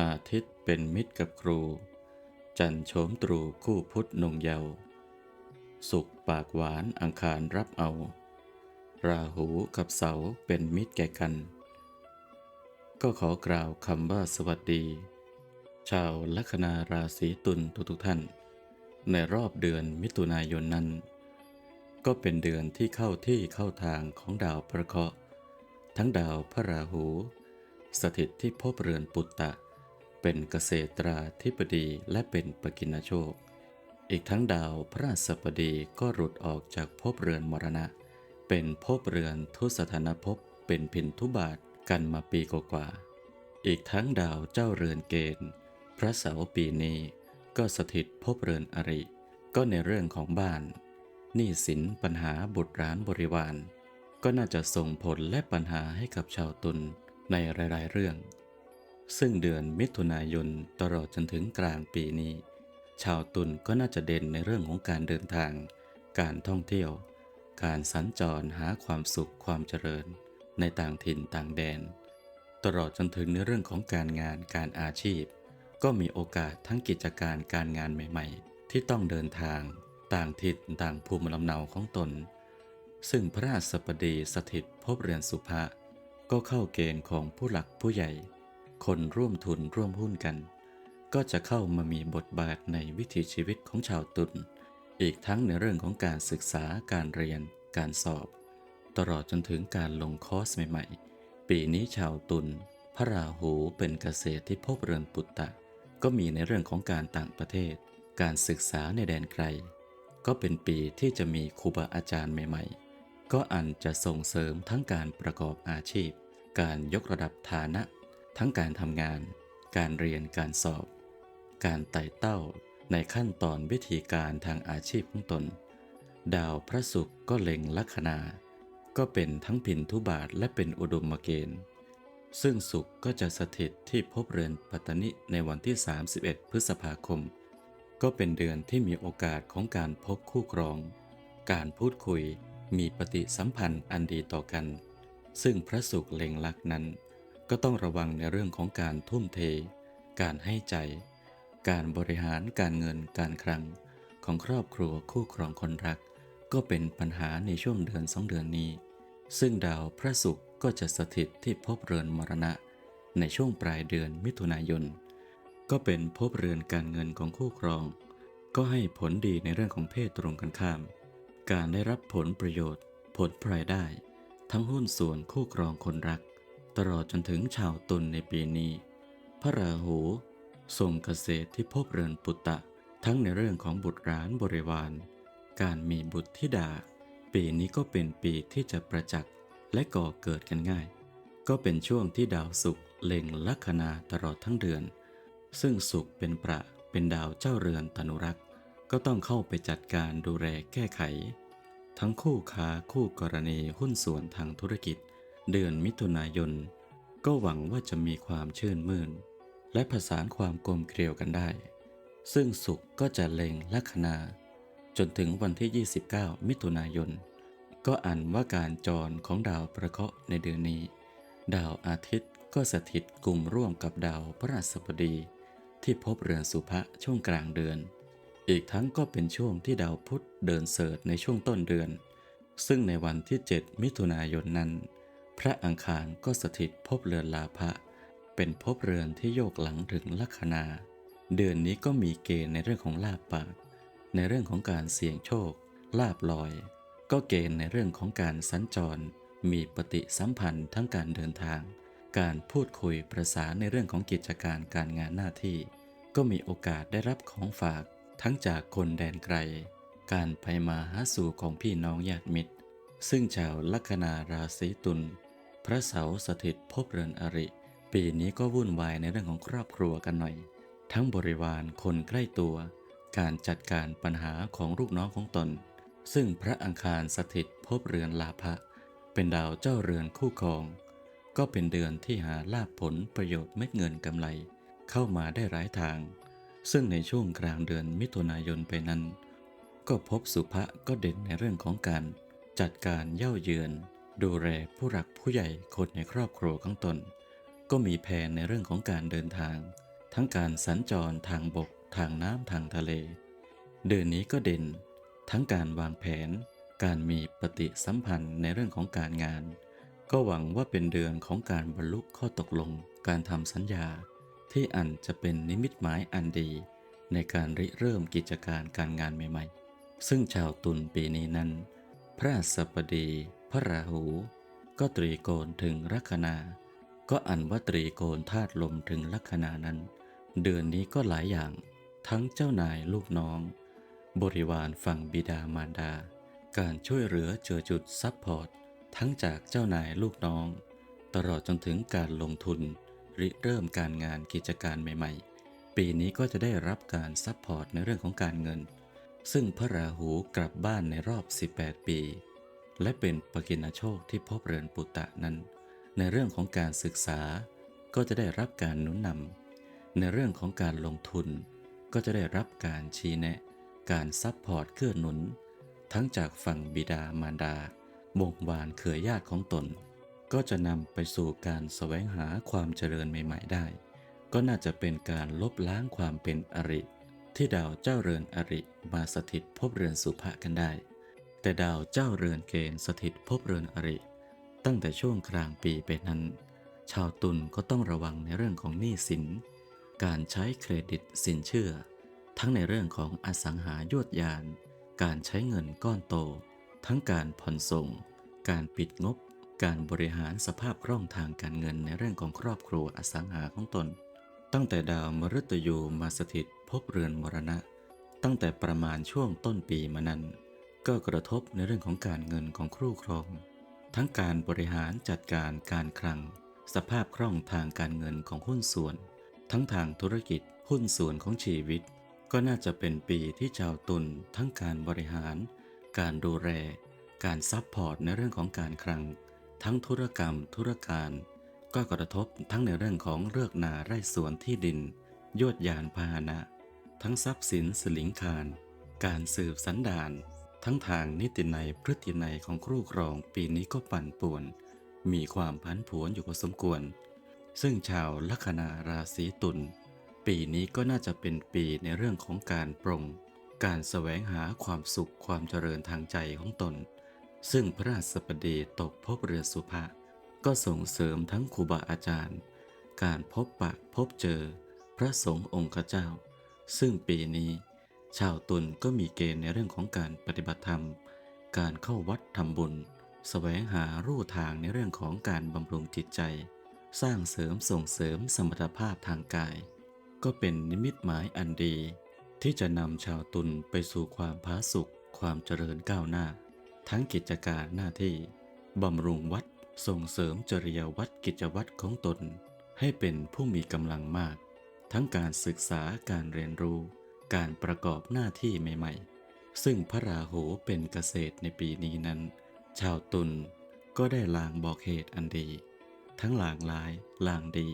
อาทิตย์เป็นมิตรกับครู จันโฉมตรูคู่พุทธนงเยาว์สุขปากหวานอังคารรับเอา ราหูกับเสาเป็นมิตรแก่กัน ก็ขอกล่าวคำว่าสวัสดี ชาวลัคนาราศีตุลทุกๆท่าน ในรอบเดือนมิถุนายนนั้น ก็เป็นเดือนที่เข้าที่เข้าทางของดาวประเคราะห์ทั้งดาวพระราหู สถิตที่ภพเรือนปุตตะ เป็นเกษตราธิบดีและเป็นปกินโชค อีกทั้งดาวพระราชบดีก็หลุดออกจากภพเรือนมรณะ เป็นภพเรือนทุสถานภพเป็นพินทุบาทกันมาปีกว่า อีกทั้งดาวเจ้าเรือนเกณฑ์ พระเสาปีนี้ก็สถิตภพเรือนอริ ก็ในเรื่องของบ้านหนี้สินปัญหาบุตรร้านบริวาร ก็น่าจะส่งผลและปัญหาให้กับชาวตุลในหลาย ๆ เรื่อง ซึ่งเดือนมิถุนายนตลอดจนถึงกลางปีนี้ ชาวตุลก็น่าจะเด่นในเรื่องของการเดินทาง การท่องเที่ยว การสัญจรหาความสุขความเจริญ ในต่างถิ่นต่างแดน ตลอดจนถึงในเรื่องของการงานการอาชีพ ก็มีโอกาสทั้งกิจการการงานใหม่ ๆ ที่ต้องเดินทาง ต่างถิ่นต่างภูมิลำเนาของตน ซึ่งพระราชบดีสถิตภพเรือนสุภะก็เข้าเกณฑ์ของผู้หลักผู้ใหญ่ คนร่วมทุนร่วมหุ้นกัน ก็จะเข้ามามีบทบาทในวิถีชีวิตของชาวตุลอีกทั้งในเรื่องของการศึกษาการเรียน การสอบ ตลอดจนถึงการลงคอร์สใหม่ๆ ปีนี้ชาวตุลพระราหูเป็นเกษตรที่พบเรือนปุตตะ ก็มีในเรื่องของการต่างประเทศ การศึกษาในแดนไกล ก็เป็นปีที่จะมีครูบาอาจารย์ใหม่ๆ ก็อันจะส่งเสริมทั้งการประกอบอาชีพ การยกระดับฐานะ ทั้งการทำงาน การเรียนการสอบ การไต่เต้าในขั้นตอนวิธีการทางอาชีพของตน ดาวพระศุกร์ก็เล็งลัคนา ก็เป็นทั้งพินทุบาทและเป็นอุดมเกณฑ์ ซึ่งศุกร์ก็จะสถิตที่ภพเรือนปัตตนิในวันที่ 31 พฤษภาคม ก็เป็นเดือนที่มีโอกาสของการพบคู่ครอง การพูดคุยมีปฏิสัมพันธ์อันดีต่อกัน ซึ่งพระศุกร์เล็งลักนั้น ก็ต้องระวังในเรื่องของการทุ่มเท การให้ใจ การบริหารการเงินการคลัง ของครอบครัวคู่ครองคนรัก ก็เป็นปัญหาในช่วงเดือนสองเดือนนี้ ซึ่งดาวพระศุกร์ก็จะสถิตที่ภพเรือนมรณะ ในช่วงปลายเดือนมิถุนายน ก็เป็นภพเรือนการเงินของคู่ครอง ก็ให้ผลดีในเรื่องของเพศตรงกันข้าม การได้รับผลประโยชน์ ผลพลอยได้ ทั้งหุ้นส่วนคู่ครองคนรัก ตลอดจนถึงชาวตุลในปีนี้ พระราหูทรงเกษตรที่พบเรือนปุตตะ ทั้งในเรื่องของบุตรร้านบริวาร การมีบุตรธิดา ปีนี้ก็เป็นปีที่จะประจักษ์และก่อเกิดกันง่าย ก็เป็นช่วงที่ดาวศุกร์เล็งลัคนาตลอดทั้งเดือน ซึ่งศุกร์เป็นประเป็นดาวเจ้าเรือนธนุรักษ์ ก็ต้องเข้าไปจัดการดูแลแก้ไข ทั้งคู่ค้าคู่กรณีหุ้นส่วนทางธุรกิจ เดือนมิถุนายน ก็หวังว่าจะมีความชื่นมื่น และผสานความกลมเกลียวกันได้ ซึ่งสุขก็จะเล็งลัคนา จนถึงวันที่ 29 มิถุนายน ก็อันว่าการจรของดาวประเคราะห์ในเดือนนี้ ดาวอาทิตย์ก็สถิตกลุ่มร่วมกับดาวพระราชบดี ที่พบเรือนสุภะช่วงกลางเดือน อีกทั้งก็เป็นช่วงที่ดาวพุธเดินเสริฐในช่วงต้นเดือน ซึ่งในวันที่ 7 มิถุนายนนั้น พระอังคารก็สถิตพบเรือนลาภะเป็นภพเรือนที่โยกหลังถึงลัคนา เดือนนี้ก็มีเกณฑ์ในเรื่องของลาบปาก ในเรื่องของการเสี่ยงโชค ลาบลอย ก็เกณฑ์ในเรื่องของการสัญจร มีปฏิสัมพันธ์ทั้งการเดินทาง การพูดคุยประสานในเรื่องของกิจการการงานหน้าที่ ก็มีโอกาสได้รับของฝากทั้งจากคนแดนไกล การไปมาหาสู่ของพี่น้องญาติมิตร ซึ่งชาวลัคนาราศีตุล พระเสาร์สถิตพบเรือนอริ ปีนี้ก็วุ่นวายในเรื่องของครอบครัวกันหน่อย ทั้งบริวารคนใกล้ตัว การจัดการปัญหาของลูกน้องของตน ซึ่งพระอังคารสถิตพบเรือนลาภะเป็นดาวเจ้าเรือนคู่ครอง ก็เป็นเดือนที่หาลาภผลประโยชน์เม็ดเงินกำไร เข้ามาได้หลายทาง ซึ่งในช่วงกลางเดือนมิถุนายนไปนั้น ก็พบสุภะก็เด่นในเรื่องของการจัดการเย่าเยือน ดูแลผู้หลักผู้ใหญ่คนในครอบครัวของตน ก็มีแผนในเรื่องของการเดินทาง ทั้งการสัญจรทางบก ทางน้ำทางทะเล เดือนนี้ก็เด่น ทั้งการวางแผน การมีปฏิสัมพันธ์ในเรื่องของการงาน ก็หวังว่าเป็นเดือนของการบรรลุข้อตกลง การทำสัญญา ที่อันจะเป็นนิมิตหมายอันดี ในการริเริ่มกิจการการงานใหม่ๆ ซึ่งชาวตุลปีนี้นั้น พระสัปดี พระราหู ก็ตรีโกณถึงลัคนา ก็อันว่าตรีโกณธาตุลมถึงลัคนานั้น เดือนนี้ก็หลายอย่าง ทั้งเจ้านายลูกน้อง บริวารฝั่งบิดามารดา การช่วยเหลือเจือจุดซับพอร์ต ทั้งจากเจ้านายลูกน้อง ตลอดจนถึงการลงทุนริเริ่มการงานกิจการใหม่ๆ ปีนี้ก็จะได้รับการซัพพอร์ตในเรื่องของการเงิน ซึ่งพระราหูกลับบ้านในรอบ 18 ปี และเป็นปกิณโชคที่พบเรือนปุตตะนั้น ในเรื่องของการศึกษาก็จะได้รับการหนุนนำในเรื่องของการลงทุน ก็จะได้รับการชี้แนะ การซัพพอร์ตเกื้อหนุน ทั้งจากฝั่งบิดามารดาบ่งบานเครือญาติของตน ก็จะนำไปสู่การแสวงหาความเจริญใหม่ ๆ ได้ ก็น่าจะเป็นการลบล้างความเป็นอริ ที่ดาวเจ้าเรือนอริมาสถิตภพเรือนสุภะกันได้ แต่ดาวเจ้าเรือนเกณฑ์สถิตภพเรือนอริ ตั้งแต่ช่วงกลางปีไปนั้น ชาวตุลก็ต้องระวังในเรื่องของหนี้สิน การใช้เครดิตสินเชื่อ ทั้งในเรื่องของอสังหายวดยาน การใช้เงินก้อนโต ทั้งการผ่อนส่ง การปิดงบ การบริหารสภาพคล่องทางการเงินในเรื่องของครอบครัวอสังหาของตน ตั้งแต่ดาวมฤตยูมาสถิตภพเรือนมรณะ ตั้งแต่ประมาณช่วงต้นปีมานั้น ก็กระทบในเรื่องของการเงินของครูครอง ทั้งการบริหารจัดการการคลัง สภาพคล่องทางการเงินของหุ้นส่วน ทั้งทางธุรกิจหุ้นส่วนของชีวิต ก็น่าจะเป็นปีที่ชาวตุลทั้งการบริหาร การดูแลการซัพพอร์ตในเรื่องของการคลัง ทั้งธุรกรรมธุรการ ก็กระทบทั้งในเรื่องของเลือกนาไร่สวนที่ดิน ยวดยานพาหนะ ทั้งทรัพย์สินสลิงคาร การสืบสันดาน ทั้งทางนิตินัยพฤตินัยของครูครองปีนี้ก็ปั่นป่วน มีความผันผวนอยู่พอสมควร ซึ่งชาวลัคนาราศีตุลปีนี้ก็น่าจะเป็นปีในเรื่องของการปรง การแสวงหาความสุขความเจริญทางใจของตน ซึ่งพระราชบดีตกพบเรือสุภะก็ส่งเสริมทั้งครูบาอาจารย์ การพบปะพบเจอ พระสงฆ์องค์เจ้า ซึ่งปีนี้ ชาวตุลก็มีเกณฑ์ในเรื่องของการปฏิบัติธรรม การเข้าวัดทำบุญแสวงหารู่ทางในเรื่องของการบำรุงจิตใจ สร้างเสริมส่งเสริมสมรรถภาพทางกาย ก็เป็นนิมิตหมายอันดี ที่จะนำชาวตุลไปสู่ความผาสุกความเจริญก้าวหน้า ทั้งกิจการหน้าที่บำรุงวัดส่งเสริมจริยวัดกิจวัตรของตน ให้เป็นผู้มีกำลังมาก ทั้งการศึกษาการเรียนรู้ การประกอบหน้าที่ใหม่ๆ ซึ่งพระราหูเป็นเกษตรในปีนี้นั้น ชาวตุลก็ได้ลางบอกเหตุอันดี ทั้งลางร้าย ลางดี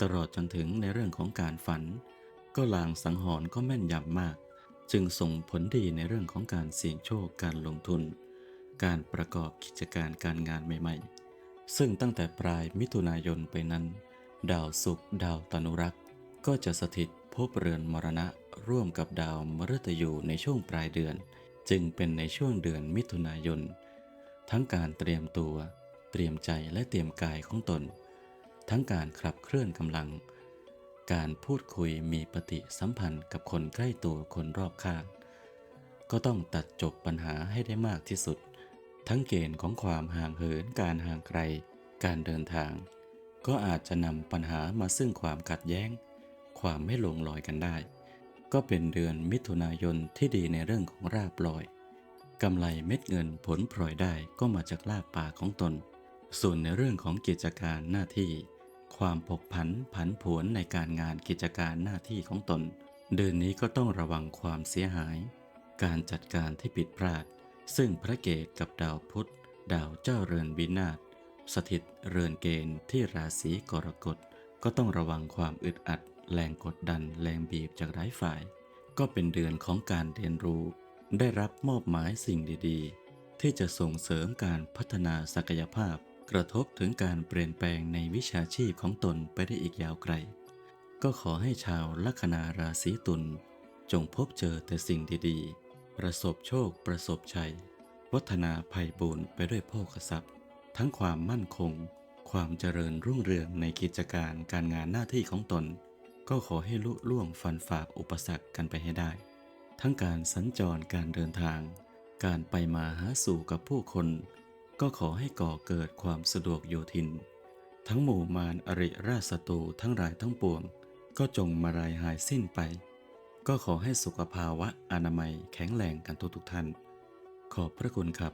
ตลอดจนถึงในเรื่องของการฝัน ก็ลางสังหรณ์ก็แม่นยำมาก จึงส่งผลดีในเรื่องของการเสี่ยงโชคการลงทุน การประกอบกิจการการงานใหม่ๆ ซึ่งตั้งแต่ปลายมิถุนายนไปนั้น ดาวศุกร์ดาวตนุรักษ์ก็จะสถิตภพเรือนมรณะ ร่วมกับดาวมฤตยูในช่วงปลายเดือน จึงเป็นในช่วงเดือนมิถุนายน ทั้งการเตรียมตัว เตรียมใจและเตรียมกายของตน ทั้งการขับเคลื่อนกำลัง การพูดคุยมีปฏิสัมพันธ์กับคนใกล้ตัวคนรอบข้าง ก็ต้องตัดจบปัญหาให้ได้มากที่สุด ทั้งเกณฑ์ของความห่างเหินการห่างไกล การเดินทาง ก็อาจจะนำปัญหามาซึ่งความขัดแย้ง ความไม่ลงรอยกันได้ ก็เป็นเดือนมิถุนายนที่ดีในเรื่องของราบลอยกำไรเม็ดเงินผลพลอยได้ก็มาจากลาบป่าของตน ส่วนในเรื่องของกิจการหน้าที่ ความผกผันผันผวนในการงานกิจการหน้าที่ของตน เดือนนี้ก็ต้องระวังความเสียหาย การจัดการที่ผิดพลาด ซึ่งพระเกตกับดาวพุธดาวเจ้าเรือนวินาศสถิตเรือนเกณฑ์ที่ราศีกรกฎก็ต้องระวังความอึดอัด แรงกดดันแรงบีบจากหลายฝ่าย ก็เป็นเดือนของการเรียนรู้ ได้รับมอบหมายสิ่งดีๆ ที่จะส่งเสริมการพัฒนาศักยภาพ กระทบถึงการเปลี่ยนแปลงในวิชาชีพของตนไปได้อีกยาวไกล ก็ขอให้ชาวลัคนาราศีตุลจงพบเจอแต่สิ่งดีๆ ประสบโชคประสบชัย วัฒนาภัยบูรณ์ไปด้วยโภคทรัพย์ ทั้งความมั่นคง ความเจริญรุ่งเรืองในกิจการการงานหน้าที่ของตน ก็ขอให้ลุล่วงฟันฝ่าอุปสรรคกันไปให้ได้ ทั้งการสัญจรการเดินทาง การไปมาหาสู่กับผู้คน ก็ขอให้ก่อเกิดความสะดวกโยทิน ทั้งหมู่มารอริราชศัตรูทั้งหลายทั้งปวง ก็จงมารายหายสิ้นไป ก็ขอให้สุขภาวะอนามัยแข็งแรงกันทุกๆท่าน ขอบพระคุณครับ